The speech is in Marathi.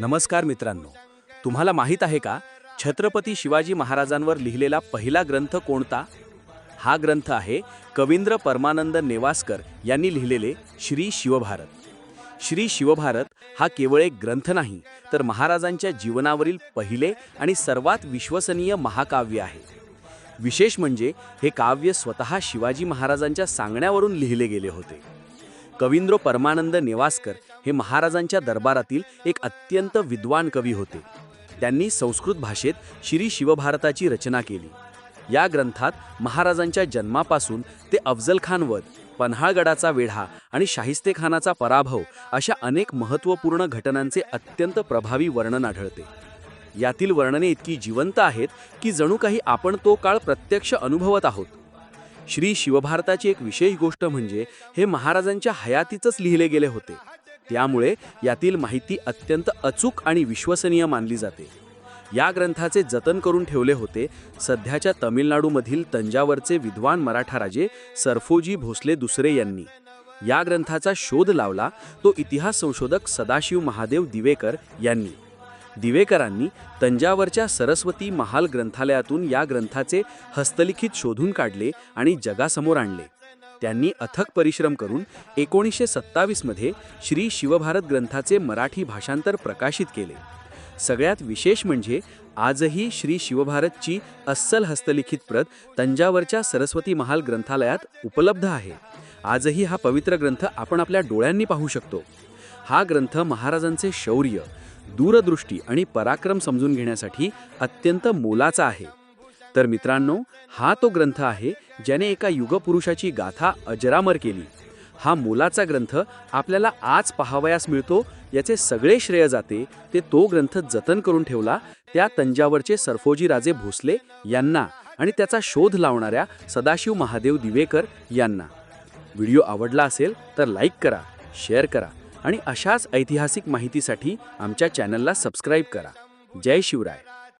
नमस्कार मित्रांनो. तुम्हाला माहीत आहे का? छत्रपती शिवाजी महाराजांवर लिहिलेला पहिला ग्रंथ कोणता? हा ग्रंथ आहे कवींद्र परमानंद नेवासकर यांनी लिहिलेले श्री शिवभारत. श्री शिवभारत हा केवळ एक ग्रंथ नाही तर महाराजांच्या जीवनावरील पहिले आणि सर्वात विश्वसनीय महाकाव्य आहे. विशेष म्हणजे हे काव्य स्वतः शिवाजी महाराजांच्या सांगण्यावरून लिहिले गेले होते. कवींद्र परमानंद नेवासकर हे महाराजांच्या दरबारातील एक अत्यंत विद्वान कवी होते. त्यांनी संस्कृत भाषेत श्री शिवभारताची रचना केली. या ग्रंथात महाराजांच्या जन्मापासून ते अफजल खान पन्हाळगडाचा वेढा आणि शाहिस्तेखानाचा पराभव अशा अनेक महत्त्वपूर्ण घटनांचे अत्यंत प्रभावी वर्णन आढळते. यातील वर्णने इतकी जिवंत आहेत की जणू काही आपण तो काळ प्रत्यक्ष अनुभवत आहोत. श्री शिवभारताची एक विशेष गोष्ट म्हणजे हे महाराजांच्या हयातीतच लिहिले गेले होते. त्यामुळे यातील माहिती अत्यंत अचूक आणि विश्वसनीय मानली जाते. या ग्रंथाचे जतन करून ठेवले होते सध्याच्या तमिळनाडूमधील तंजावरचे विद्वान मराठा राजे सरफोजी भोसले दुसरे यांनी. या ग्रंथाचा शोध लावला तो इतिहास संशोधक सदाशिव महादेव दिवेकर यांनी. दिवेकरांनी तंजावरच्या सरस्वती महाल ग्रंथालयातून या ग्रंथाचे हस्तलिखित शोधून काढले आणि जगासमोर आणले. त्यांनी अथक परिश्रम करून एकोणीसशे सत्तावीसमध्ये श्री शिवभारत ग्रंथाचे मराठी भाषांतर प्रकाशित केले. सगळ्यात विशेष म्हणजे आजही श्री शिवभारतची अस्सल हस्तलिखित प्रत तंजावरच्या सरस्वती महाल ग्रंथालयात उपलब्ध आहे. आजही हा पवित्र ग्रंथ आपण आपल्या डोळ्यांनी पाहू शकतो. हा ग्रंथ महाराजांचे शौर्य दूरदृष्टी आणि पराक्रम समजून घेण्यासाठी अत्यंत मोलाचा आहे. तर मित्रांनो हा तो ग्रंथ आहे ज्याने एका युगपुरुषाची गाथा अजरामर केली. हा मोलाचा ग्रंथ आपल्याला आज पाहावयास मिळतो याचे सगळे श्रेय जाते ते तो ग्रंथ जतन करून ठेवला त्या तंजावरचे सरफोजीराजे भोसले यांना आणि त्याचा शोध लावणाऱ्या सदाशिव महादेव दिवेकर यांना. व्हिडिओ आवडला असेल तर लाईक करा शेअर करा. आणि अशाच ऐतिहासिक माहितीसाठी आमच्या चॅनलला सबस्क्राईब करा. जय शिवराय.